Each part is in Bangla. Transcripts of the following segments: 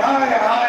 Hi hi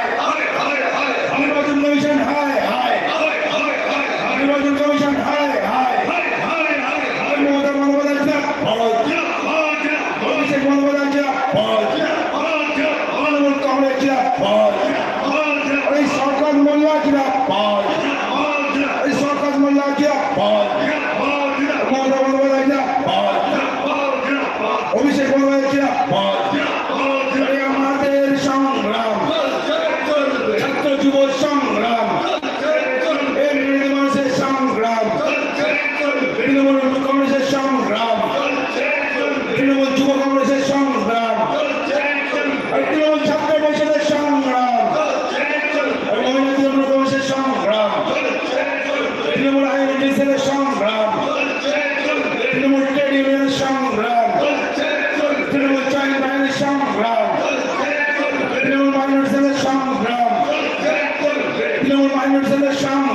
Isn't the shaman?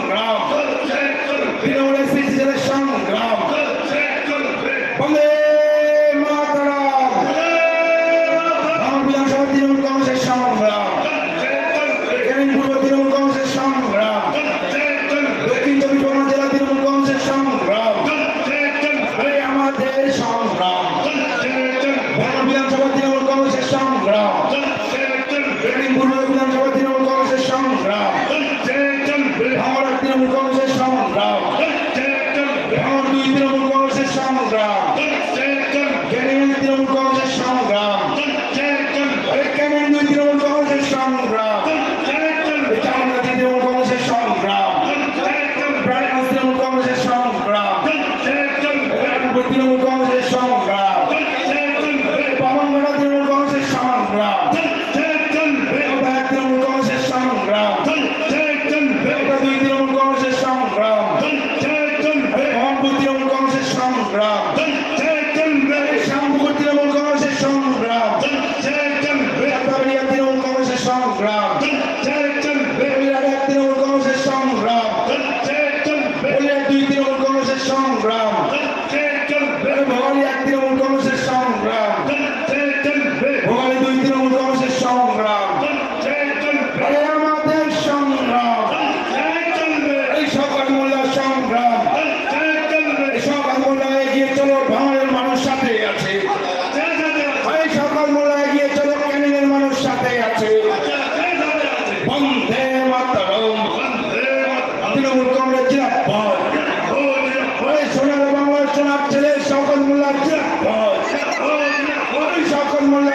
Trinamool কংগ্রেসের সংগ্রাম। একটি তৃণমূল কংগ্রেস সকল মূল্য